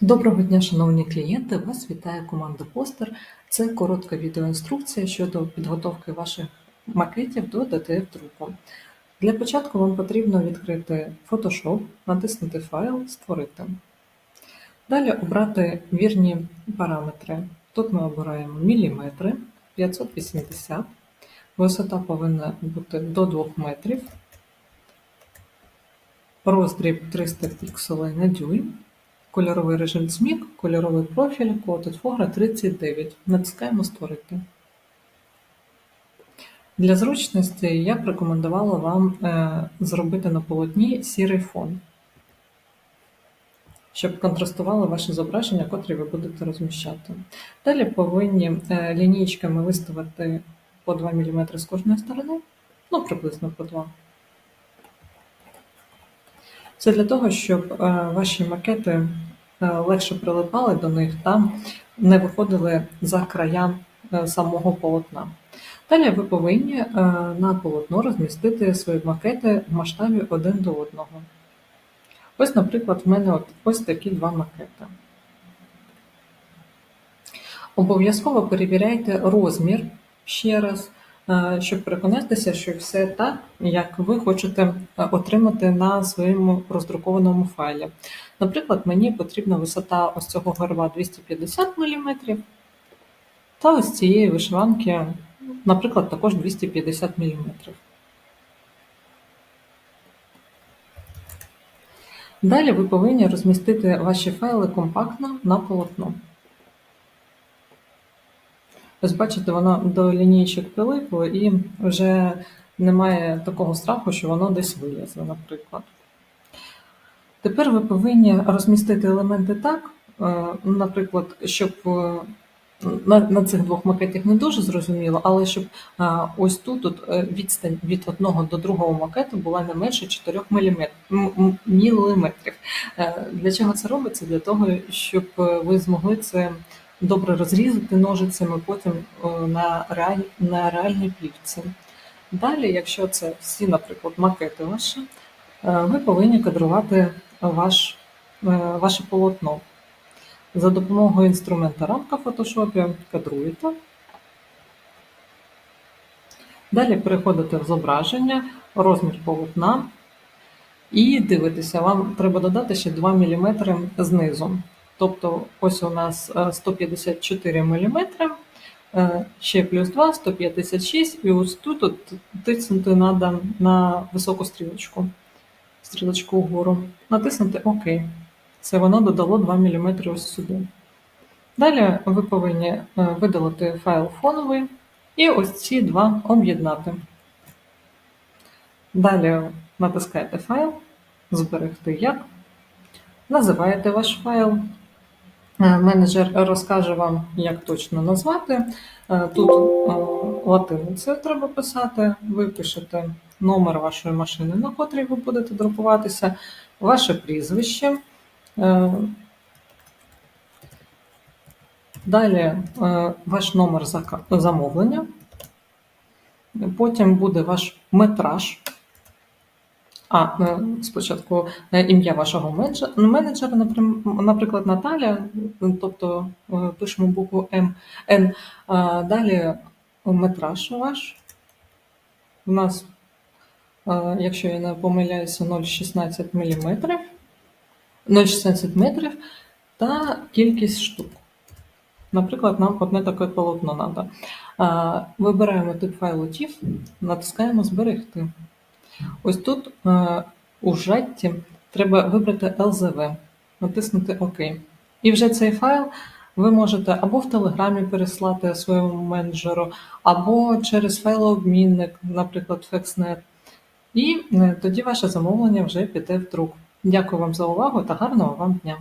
Доброго дня, шановні клієнти! Вас вітає команда Постер. Це коротка відеоінструкція щодо підготовки ваших макетів до DTF-друку. Для початку вам потрібно відкрити Photoshop, натиснути Файл, Створити. Далі обрати вірні параметри. Тут ми обираємо міліметри 580, висота повинна бути до 2 метрів, роздріб 300 пікселей на дюйм. Кольоровий режим змік, кольоровий профіль, код від Фогра 39. Натискаємо Створити. Для зручності я б рекомендувала вам е, зробити на полотні сірий фон, щоб контрастувало ваше зображення, котрі ви будете розміщати. Далі повинні е, лінійками виставити по 2 мм з кожної сторони, ну приблизно по 2 Це для того, щоб е, ваші макети легше прилипали до них та не виходили за края е, самого полотна. Далі ви повинні е, на полотно розмістити свої макети в масштабі один до одного. Ось, наприклад, в мене от, ось такі два макети. Обов'язково перевіряйте розмір ще раз, Е, щоб переконатися, що все так, як ви хочете е, отримати на своєму роздрукованому файлі. Наприклад, мені потрібна висота ось цього горба 250 мм, та ось цієї вишиванки, наприклад, також 250 мм. Далі ви повинні розмістити ваші файли компактно на полотно. Ось бачите, воно до лінійчик прилипло і вже немає такого страху, що воно десь вилізе, наприклад. Тепер ви повинні розмістити елементи так, е, наприклад, щоб е, на цих двох макетах не дуже зрозуміло, але щоб е, ось тут от, відстань від одного до другого макету була не менше 4 мм. Для чого це робиться? Для того, щоб ви змогли це добре розрізати ножицями потім е, на реаль... на реальній плівці. Далі, якщо це всі, наприклад, макети ваші, е, ви повинні кадрувати ваш, е, ваше полотно. За допомогою інструмента рамка в фотошопі кадруєте. Далі переходите в зображення, розмір полотна і дивитеся, вам треба додати ще 2 мм знизу. Тобто ось у нас 154 мм, е, ще плюс 2, 156, і ось тут от тиснути треба на високу стрілочку, стрілочку вгору. Натиснути ОК. Це воно додало 2 мм ось сюди. Далі ви повинні е, видалити файл фоновий і ось ці два об'єднати. Далі натискаєте файл, зберегти як, називаєте ваш файл. Е, менеджер розкаже вам, як точно назвати. Е, тут е, латиницею треба писати, ви пишете номер вашої машини, на котрій ви будете друкуватися, ваше прізвище. Далі ваш номер замовлення, потім буде ваш метраж. А, е, спочатку е, ім'я вашого менеджера, наприклад, Наталя, тобто е, пишемо букву М, Н. Далі метраж ваш. У нас, якщо я не помиляюся, 0,16 мм, 0,16 метрів та кількість штук. Наприклад, нам одне таке полотно треба. Вибираємо тип файлу TIFF, натискаємо Зберегти. Ось тут е, у жатті треба вибрати LZV, натиснути ОК. І вже цей файл ви можете або в Телеграмі переслати своєму менеджеру, або через файлообмінник, наприклад, FexNet. І е, тоді ваше замовлення вже піде в друк. Дякую вам за увагу та гарного вам дня!